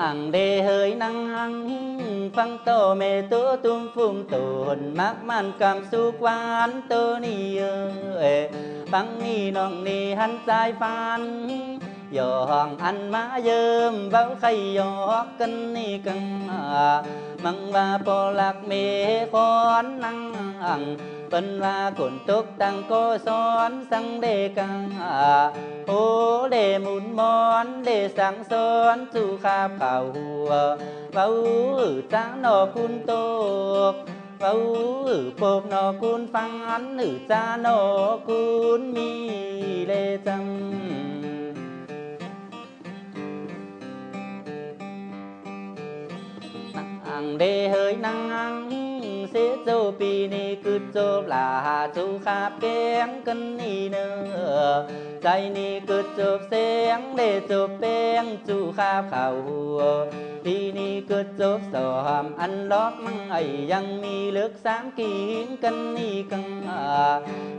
อังเดเฮยนังอังฟังโตเมตัวตุ้มฟุ่มตุนมักมัน กำสุกหวานตัวนี้เออฟังนี่น้องนี่หันสายองอันมาเยิมเว้าใครยอกกันนี่กังมังว่าปอลักเมคอนนังอังเป็นว่าคนตกตังก็สอนสังเดกังโอเดมุนมอนเดสังสอนสู่คาบเข่าหัวเว้าจ้าหนอคุณตกเว้าปบนอคุณฟังอันหรือจ้านอคุณมีเลจำ อังเดเฮยนังอังเสโจปีนี้คือโจบลาจูคาบแกงกันนี่เนอใจนี่คือจบเสียงเดจบเป้งจูคาบเข่าหัวปีนี้คือจบสอมอันล็อกมังไอยังมีเลือกสามกินกันนี่กัง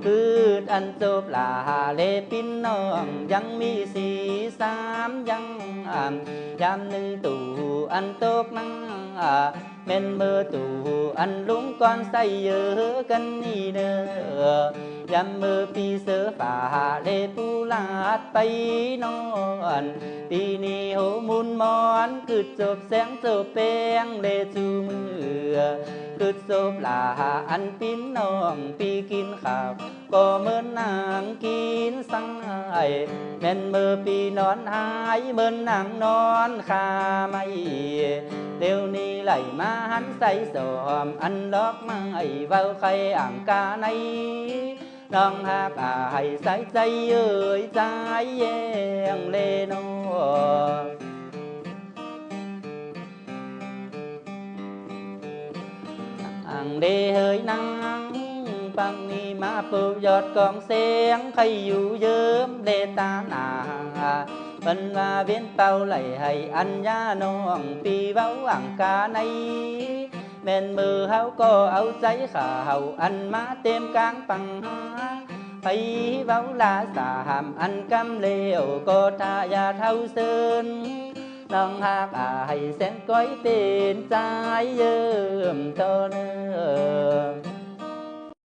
คือ อันจบลาเลปินน้องยังมีสีสามยังอ่านยามหนึ่งตู่อันตกนังเม่นเบอร์ตู่อันลุงก่อนใส่เยอะกันนี่เด้อยำมือปีเสือฝ่าเลปูลาดไปนอนปีนี้โหมุนมอนกึดจบแสงจบแปงเลจูมือ กึดจบลาอันปิ้นน้องปีกินข้าวก็เหมือนนางกินสังไอแม่นมือปีนอนหายเหมือนนางนอนคาไม่เดี๋ยวนี้ไหลมาหันใส่สอมอันดอกไม้เว้าใครอ่างกาในน้องหากอายใส่ใจเอ่ยใจแยงเล อังเดเฮยนังปังนี้มาปูยอดกองเสียงใครอยู่เยิ้มเลตาหนาเป็นว่าเวียนเป่าไหลให้อัญญาน้องปีเว้าอ่างกาในแม่นมือเฮาก็เอาใจข่าวอันมาเต็มกลางปังไปเว้าลาสามอันกำเลวก็ทายาเท่าเซิน น้องหากอายเส้นก้อยตีนใจเยิ้มตอเนอ